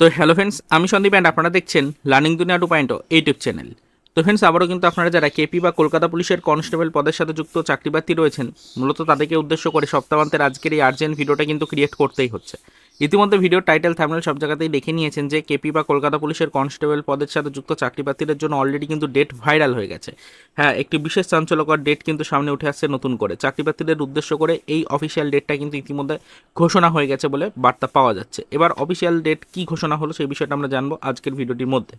তো hello friends আমি Sandeep and আপনারা দেখছেন learning Duniya two point YouTube channel তো ফ্রেন্ডস আবারও কিন্তু আপনারা যারা কেপি বা কলকাতা পুলিশের কনস্টেবল পদের সাথে যুক্ত চাকরি প্রার্থী রয়েছেন, মূলত তাদেরকে উদ্দেশ্য করে সপ্তাহান্তের আজকের এই আর্জেন্ট ভিডিওটা কিন্তু ক্রিয়েট করতেই হচ্ছে। ইতিমধ্যে ভিডিও টাইটেল থামনেল সব জায়গাতেই দেখে নিয়েছেন যে কেপি বা কলকাতা পুলিশের কনস্টেবল পদের সাথে যুক্ত চাকরি প্রার্থীদের জন্য অলরেডি কিন্তু ডেট ভাইরাল হয়ে গেছে। হ্যাঁ একটি বিশেষ চাঞ্চল্যকর ডেট কিন্তু সামনে উঠে আসছে নতুন করে। চাকরি প্রার্থীদের উদ্দেশ্য করে এই অফিসিয়াল ডেটটা কিন্তু ইতিমধ্যে ঘোষণা হয়ে গেছে বলে বার্তা পাওয়া যাচ্ছে। এবার অফিসিয়াল ডেট কি ঘোষণা হলো সেই বিষয়টা আমরা জানব আজকের ভিডিওটির মধ্যে।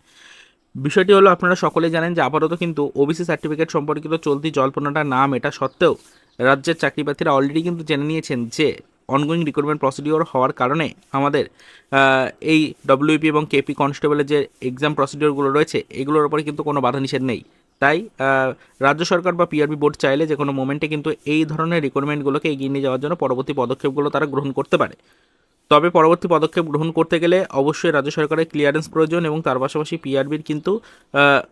বিষয়টি হলো, আপনারা সকলেই জানেন যে আপাতত কিন্তু ওবিসি সার্টিফিকেট সম্পর্কিত চলতি জল্পনাটা নাম এটা সত্ত্বেও রাজ্যের চাকরি প্রার্থীরা অলরেডি কিন্তু জেনে নিয়েছেন যে অনগোয়িং রিক্রুটমেন্ট প্রসিডিওর হওয়ার কারণে আমাদের এই ডব্লিউপি এবং কেপি কনস্টেবলের যে এক্সাম প্রসিডিওরগুলো রয়েছে, এগুলোর উপরে কিন্তু কোনো বাধা নিষেধ নেই। তাই রাজ্য সরকার বা পিআরবি বোর্ড চাইলে যে কোনো মোমেন্টে কিন্তু এই ধরনের রিক্রুটমেন্টগুলোকে এগিয়ে নিয়ে যাওয়ার জন্য পরবর্তী পদক্ষেপগুলো তারা গ্রহণ করতে পারে। তবে পরবর্তী পদক্ষেপ গ্রহণ করতে গেলে অবশ্যই রাজ্য সরকারের ক্লিয়ারেন্স প্রয়োজন এবং তার পাশাপাশি পিআরবির কিন্তু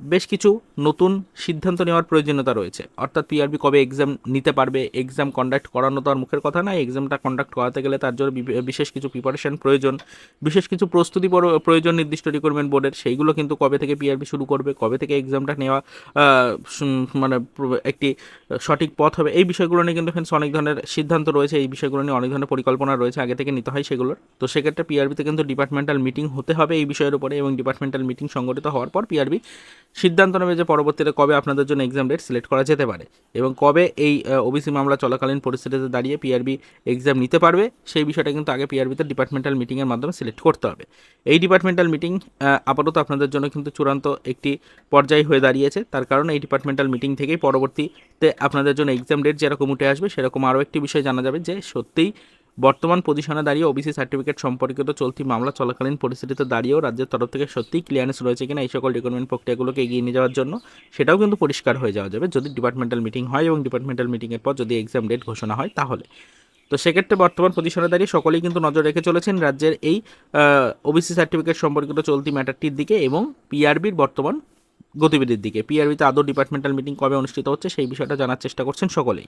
বেশ কিছু নতুন সিদ্ধান্ত নেওয়ার প্রয়োজনীয়তা রয়েছে। অর্থাৎ পিআরবি কবে এক্সাম নিতে পারবে এক্সাম কন্ডাক্ট করানো তো আর মুখের কথা নয় এক্সামটা কন্ডাক্ট করাতে গেলে তার জন্য বিশেষ কিছু প্রিপারেশন প্রয়োজন। বিশেষ কিছু প্রস্তুতি পর- প্রয়োজন নির্দিষ্ট রিক্রুটমেন্ট বোর্ডের সেইগুলো কিন্তু কবে থেকে পিআরবি শুরু করবে, কবে থেকে এক্সামটা নেওয়া মানে একটি সঠিক পথ হবে। এই বিষয়গুলো নিয়ে কিন্তু ফ্রেন্ডস অনেক ধরনের সিদ্ধান্ত রয়েছে। এই বিষয়গুলো নিয়ে অনেক ধরনের পরিকল্পনা রয়েছে আগে থেকে নিতে হয় সেগুলোর। তো সেক্ষেত্রে পিআরবিতে কিন্তু ডিপার্টমেন্টাল মিটিং হতে হবে এই বিষয়ের উপরে এবং ডিপার্টমেন্টাল মিটিং সংগঠিত হওয়ার পর পিআরবি সিদ্ধান্ত নেবে যে পরবর্তীতে কবে আপনাদের জন্য এক্সাম ডেট সিলেক্ট করা যেতে পারে এবং কবে এই ওবিসি মামলা চলাকালীন পরিস্থিতিতে দাঁড়িয়ে পিআরবি এক্সাম নিতে পারবে সেই বিষয়টা কিন্তু আগে পিআরবিতে ডিপার্টমেন্টাল মিটিংয়ের মাধ্যমে সিলেক্ট করতে হবে। এই ডিপার্টমেন্টাল মিটিং আপাতত আপনাদের জন্য কিন্তু চূড়ান্ত একটি পর্যায় হয়ে দাঁড়িয়েছে। তার কারণ এই ডিপার্টমেন্টাল মিটিং থেকেই পরবর্তীতে আপনাদের জন্য এক্সাম ডেট যেরকম উঠে আসবে, সেরকম আরও একটি বিষয় জানা যাবে যে সত্যিই বর্তমান পজিশনে দাঁড়িয়ে ওবিসি সার্টিফিকেট সম্পর্কিত চলতি মামলা চলাকালীন পরিস্থিতিতে দাঁড়িয়েও রাজ্যের তরফ থেকে সত্যিই ক্লিয়ারেন্স রয়েছে কিনা এই সকল রিক্রুটমেন্ট প্রক্রিয়াগুলোকে এগিয়ে নিয়ে যাওয়ার জন্য, সেটাও কিন্তু পরিষ্কার হয়ে যাওয়া যাবে যদি ডিপার্টমেন্টাল মিটিং হয় এবং ডিপার্টমেন্টাল মিটিংয়ের পর যদি এক্সাম ডেট ঘোষণা হয় তাহলে। তো সেক্ষেত্রে বর্তমান পজিশনে দাঁড়িয়ে সকলেই কিন্তু নজর রেখে চলেছেন রাজ্যের এই ওবিসি সার্টিফিকেট সম্পর্কিত চলতি ম্যাটারটির দিকে এবং পিআরবির বর্তমান গতিবিধির দিকে। পিআরবিতে আদৌ ডিপার্টমেন্টাল মিটিং কবে অনুষ্ঠিত হচ্ছে সেই বিষয়টা জানার চেষ্টা করছেন সকলেই।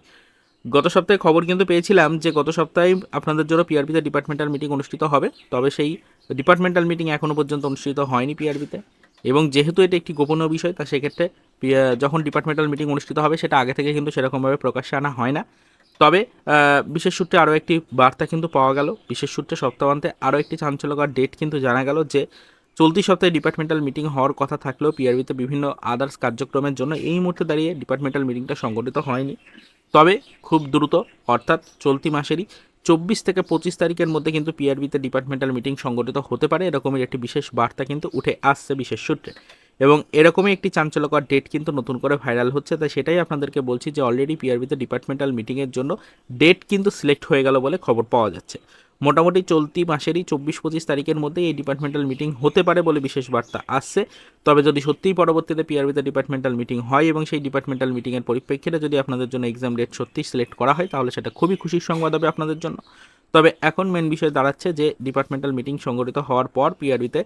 গত সপ্তাহে খবর কিন্তু পেয়েছিলাম যে, গত সপ্তাহে আপনাদের জন্য পিআরবিতে ডিপার্টমেন্টাল মিটিং অনুষ্ঠিত হবে, তবে সেই ডিপার্টমেন্টাল মিটিং এখনও পর্যন্ত অনুষ্ঠিত হয়নি পিআরবিতে এবং যেহেতু এটা একটি গোপনীয় বিষয়, তা সেক্ষেত্রে যখন ডিপার্টমেন্টাল মিটিং অনুষ্ঠিত হবে, সেটা আগে থেকে কিন্তু সেরকমভাবে প্রকাশ্যে আনা হয় না। তবে বিশেষ সূত্রে আরও একটি বার্তা কিন্তু পাওয়া গেল। বিশেষ সূত্রে সপ্তাহান্তে আরও একটি চাঞ্চল্যকর ডেট কিন্তু জানা গেল যে চলতি সপ্তাহে ডিপার্টমেন্টাল মিটিং হওয়ার কথা থাকলেও পিআরবিতে বিভিন্ন আদার্স কার্যক্রমের জন্য এই মুহূর্তে দাঁড়িয়ে ডিপার্টমেন্টাল মিটিংটা সংগঠিত হয়নি। তবে খুব দ্রুত, অর্থাৎ চলতি মাসেরই চব্বিশ থেকে পঁচিশ তারিখের মধ্যে কিন্তু পিআরবিতে ডিপার্টমেন্টাল মিটিং সংগঠিত হতে পারে। এরকমের একটি বিশেষ বার্তা কিন্তু উঠে আসছে বিশেষ সূত্রে। এবং এরকমই একটি চাঞ্চল্যকর ডেট কিন্তু নতুন করে ভাইরাল হচ্ছে। তাই সেটাই আপনাদেরকে বলছি যে অলরেডি পিআরবিতে ডিপার্টমেন্টাল মিটিংয়ের জন্য ডেট কিন্তু সিলেক্ট হয়ে গেল বলে খবর পাওয়া যাচ্ছে। মোটামুটি চলতি মাসেরই চব্বিশ পঁচিশ তারিখের মধ্যে এই ডিপার্টমেন্টাল মিটিং হতে পারে বলে বিশেষ বার্তা আসছে। তবে যদি সত্যিই পরবর্তীতে পিআরবিতে ডিপার্টমেন্টাল মিটিং হয় এবং সেই ডিপার্টমেন্টাল মিটিংয়ের পরিপ্রেক্ষিতে যদি আপনাদের জন্য এক্সাম ডেট সত্যিই সিলেক্ট করা হয়, তাহলে সেটা খুবই খুশির সংবাদ হবে আপনাদের জন্য। তবে এখন মেন বিষয় দাঁড়াচ্ছে যে ডিপার্টমেন্টাল মিটিং সংগঠিত হওয়ার পর পিআরবিতে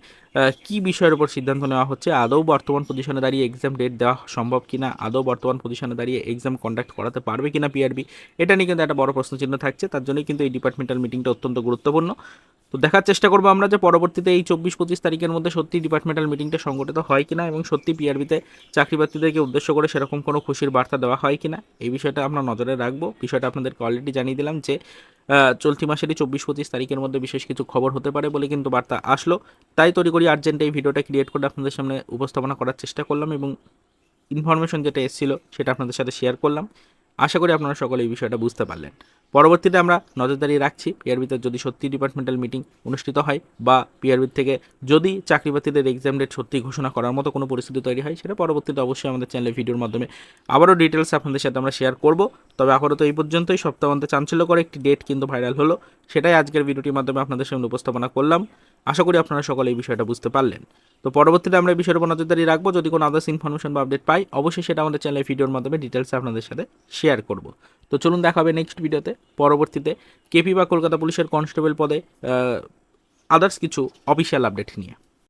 কী বিষয়ের উপর সিদ্ধান্ত নেওয়া হচ্ছে? আদৌ বর্তমান পজিশনে দাঁড়িয়ে এক্সাম ডেট দেওয়া সম্ভব কিনা? আদৌ বর্তমান পজিশনে দাঁড়িয়ে এক্সাম কন্ডাক্ট করাতে পারবে কিনা পিআরবি এটা নিয়ে কিন্তু একটা বড় প্রশ্নচিহ্ন থাকছে। তার জন্যই কিন্তু এই ডিপার্টমেন্টাল মিটিংটা অত্যন্ত গুরুত্বপূর্ণ। তো দেখার চেষ্টা করব আমরা যে পরবর্তীতে এই চব্বিশ পঁচিশ তারিখের মধ্যে সত্যি ডিপার্টমেন্টাল মিটিংটা সংগঠিত হয় কিনা এবং সত্যি পিআরবিতে চাকরি প্রার্থীদেরকে উদ্দেশ্য করে সেরকম কোনো খুশির বার্তা দেওয়া হয় কিনা? এই বিষয়টা আমরা নজরে রাখব। বিষয়টা আপনাদেরকে অলরেডি জানিয়ে দিলাম যে চলতি মাসেরই চব্বিশ, পঁচিশ তারিখের মধ্যে বিশেষ কিছু খবর হতে পারে বলে কিন্তু বার্তা আসলো। তাই তৈরি করি আর্জেন্ট এই ভিডিওটা ক্রিয়েট করে আপনাদের সামনে উপস্থাপনা করার চেষ্টা করলাম এবং ইনফরমেশন যেটা এসেছিল সেটা আপনাদের সাথে শেয়ার করলাম। আশা করি আপনারা সকলে এই বিষয়টা বুঝতে পারলেন। পরবর্তীতে আমরা নজরদারি রাখছি পিআরবিতে যদি সত্যি ডিপার্টমেন্টাল মিটিং অনুষ্ঠিত হয় বা পিআরবির থেকে যদি চাকরি প্রার্থীদের এক্সাম ডেট সত্যি ঘোষণা করার মতো কোনো পরিস্থিতি তৈরি হয়, সেটা পরবর্তীতে অবশ্যই আমাদের চ্যানেলে ভিডিওর মাধ্যমে আবারও ডিটেলস আপনাদের সাথে আমরা শেয়ার করব। তবে আপাতত এই পর্যন্তই। সপ্তাহান্তে চাঞ্চল্য করে একটি ডেট কিন্তু ভাইরাল হলো, সেটাই আজকের ভিডিওটির মাধ্যমে আপনাদের সামনে উপস্থাপনা করলাম। আশা করি আপনারা সকলে এই বিষয়টা বুঝতে পারলেন। তো পরবর্তীতে আমরা এই বিষয়ের উপর নজরদারি রাখব। যদি কোনো আদার্স ইনফরমেশন বা আপডেট পাই, অবশ্যই সেটা আমাদের চ্যানেলে ভিডিওর মাধ্যমে ডিটেলসে আপনাদের সাথে শেয়ার করব। তো চলুন দেখা হবে নেক্সট ভিডিওতে পরবর্তীতে কেপি বা কলকাতা পুলিশের কনস্টেবল পদে আদার্স কিছু অফিসিয়াল আপডেট নিয়ে।